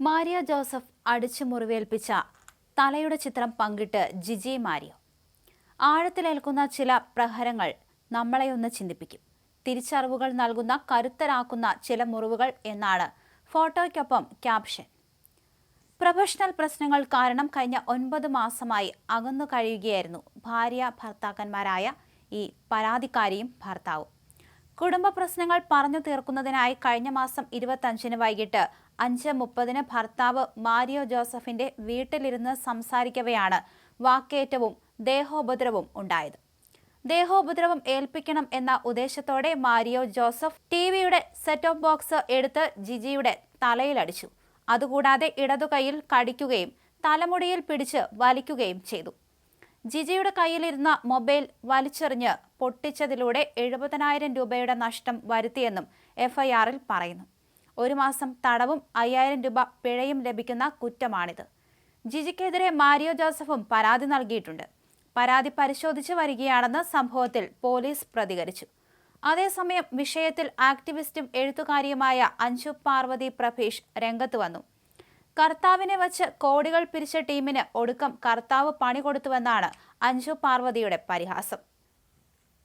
Maria Joseph അടിച്ചു മുറിവേൽപ്പിച്ച തലയുടെ ചിത്രം പങ്കിട്ട് ജിജി മാരിയോ. ആഴത്തിലേൽക്കുന്ന ചില പ്രഹരങ്ങൾ നമ്മളെ ഒന്ന് ചിന്തിപ്പിക്കും. തിരിച്ചറിവുകൾ നൽകുന്ന കരുത്തരാക്കുന്ന ചില മുറിവുകൾ എന്നാണ് ഫോട്ടോയ്ക്കൊപ്പം ക്യാപ്ഷൻ. പ്രൊഫഷണൽ പ്രശ്നങ്ങൾ കാരണം കഴിഞ്ഞ ഒൻപത് മാസമായി അകന്നു കഴിയുകയായിരുന്നു ഭാര്യ ഭർത്താക്കന്മാരായ ഈ പരാതിക്കാരിയും ഭർത്താവും. കുടുംബ പ്രശ്നങ്ങൾ പറഞ്ഞു തീർക്കുന്നതിനായി കഴിഞ്ഞ മാസം ഇരുപത്തഞ്ചിന് വൈകിട്ട് അഞ്ച് മുപ്പതിന് ഭർത്താവ് മാരിയോ ജോസഫിന്റെ വീട്ടിലിരുന്ന് സംസാരിക്കവെയാണ് വാക്കേറ്റവും ദേഹോപദ്രവവും ഉണ്ടായത്. ദേഹോപദ്രവം ഏൽപ്പിക്കണം എന്ന ഉദ്ദേശത്തോടെ മാരിയോ ജോസഫ് ടി വിയുടെ സെറ്റ് ഓഫ് ബോക്സ് എടുത്ത് ജിജിയുടെ തലയിലടിച്ചു. അതുകൂടാതെ ഇടതുകൈയിൽ കടിക്കുകയും തലമുടിയിൽ പിടിച്ച് വലിക്കുകയും ചെയ്തു. ജിജിയുടെ കയ്യിലിരുന്ന മൊബൈൽ വലിച്ചെറിഞ്ഞ് പൊട്ടിച്ചതിലൂടെ എഴുപതിനായിരം രൂപയുടെ നഷ്ടം വരുത്തിയെന്നും എഫ്ഐആറിൽ പറയുന്നു. ഒരു മാസം തടവും അയ്യായിരം രൂപ പിഴയും ലഭിക്കുന്ന കുറ്റമാണിത്. ജിജിക്കെതിരെ മാരിയോ ജോസഫും പരാതി നൽകിയിട്ടുണ്ട്. പരാതി പരിശോധിച്ച് വരികയാണെന്ന് സംഭവത്തിൽ പോലീസ് പ്രതികരിച്ചു. അതേസമയം വിഷയത്തിൽ ആക്ടിവിസ്റ്റും എഴുത്തുകാരിയുമായ അഞ്ജു പാർവതി പ്രഭീഷ് രംഗത്ത് വന്നു. കർത്താവിനെ വച്ച് കോടികൾ പിരിച്ച ടീമിന് ഒടുക്കം കർത്താവ് പണി കൊടുത്തുവെന്നാണ് അഞ്ജു പാർവതിയുടെ പരിഹാസം.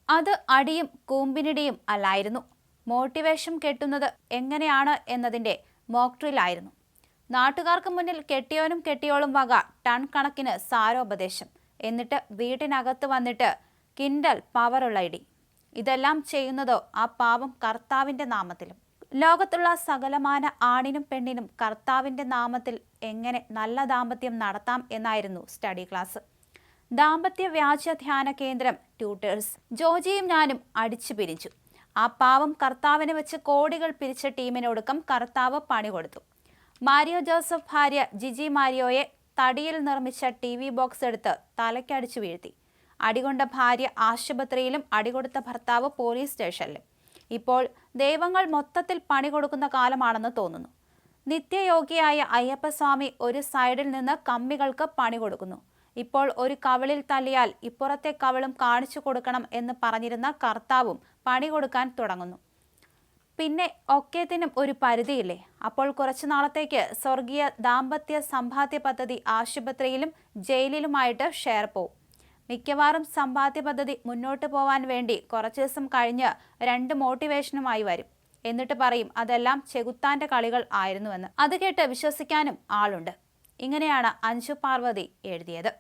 അത് അടിയും കൂമ്പിനിടിയും അല്ലായിരുന്നു. മോട്ടിവേഷൻ കെട്ടുന്നത് എങ്ങനെയാണ് എന്നതിന്റെ മോക്ട്രിലായിരുന്നു നാട്ടുകാർക്ക് മുന്നിൽ കെട്ടിയോനും കെട്ടിയോളും വക ടൺ കണക്കിന് സാരോപദേശം. എന്നിട്ട് വീട്ടിനകത്ത് വന്നിട്ട് കിൻഡൽ പവറുള്ള ഇടി. ഇതെല്ലാം ചെയ്യുന്നതോ ആ പാവം കർത്താവിന്റെ നാമത്തിലും. ലോകത്തുള്ള സകലമാന ആണിനും പെണ്ണിനും കർത്താവിന്റെ നാമത്തിൽ എങ്ങനെ നല്ല ദാമ്പത്യം നടത്താം എന്നായിരുന്നു സ്റ്റഡി ക്ലാസ്. ദാമ്പത്യ വ്യാജ ധ്യാന കേന്ദ്രം ട്യൂട്ടേഴ്സ് ജോജിയും ഞാനും അടിച്ചു പിരിച്ചു. ആ പാവം കർത്താവിനെ വെച്ച് കോടികൾ പിരിച്ച ടീമിനൊടുക്കം കർത്താവ് പണി കൊടുത്തു. മാരിയോ ജോസഫ് ഭാര്യ ജിജി മാരിയോയെ തടിയിൽ നിർമ്മിച്ച ടി വി ബോക്സ് എടുത്ത് തലയ്ക്കടിച്ചു വീഴ്ത്തി. അടികൊണ്ട ഭാര്യ ആശുപത്രിയിലും അടികൊടുത്ത ഭർത്താവ് പോലീസ് സ്റ്റേഷനിലും. ഇപ്പോൾ ദൈവങ്ങൾ മൊത്തത്തിൽ പണി കൊടുക്കുന്ന കാലമാണെന്ന് തോന്നുന്നു. നിത്യയോഗിയായ അയ്യപ്പസ്വാമി ഒരു സൈഡിൽ നിന്ന് കമ്മികൾക്ക് പണി കൊടുക്കുന്നു. ഇപ്പോൾ ഒരു കവിളിൽ തല്ലിയാൽ ഇപ്പുറത്തെ കവിളും കാണിച്ചു കൊടുക്കണം എന്ന് പറഞ്ഞിരുന്ന കർത്താവും പണി കൊടുക്കാൻ തുടങ്ങുന്നു. പിന്നെ ഒക്കേത്തിനും ഒരു പരിധിയില്ലേ? അപ്പോൾ കുറച്ചു നാളത്തേക്ക് സ്വർഗീയ ദാമ്പത്യ സമ്പാദ്യ പദ്ധതി ആശുപത്രിയിലും ജയിലിലുമായിട്ട് ഷെയർ പോവും. മിക്കവാറും സമ്പാദ്യ പദ്ധതി മുന്നോട്ട് പോവാൻ വേണ്ടി കുറച്ചു ദിവസം കഴിഞ്ഞ് രണ്ട് മോട്ടിവേഷനുമായി വരും. എന്നിട്ട് പറയും അതെല്ലാം ചെകുത്താന്റെ കളികൾ ആയിരുന്നുവെന്ന്. അത് കേട്ട് വിശ്വസിക്കാനും ആളുണ്ട്. ഇങ്ങനെയാണ് അഞ്ജു പാർവതി എഴുതിയത്.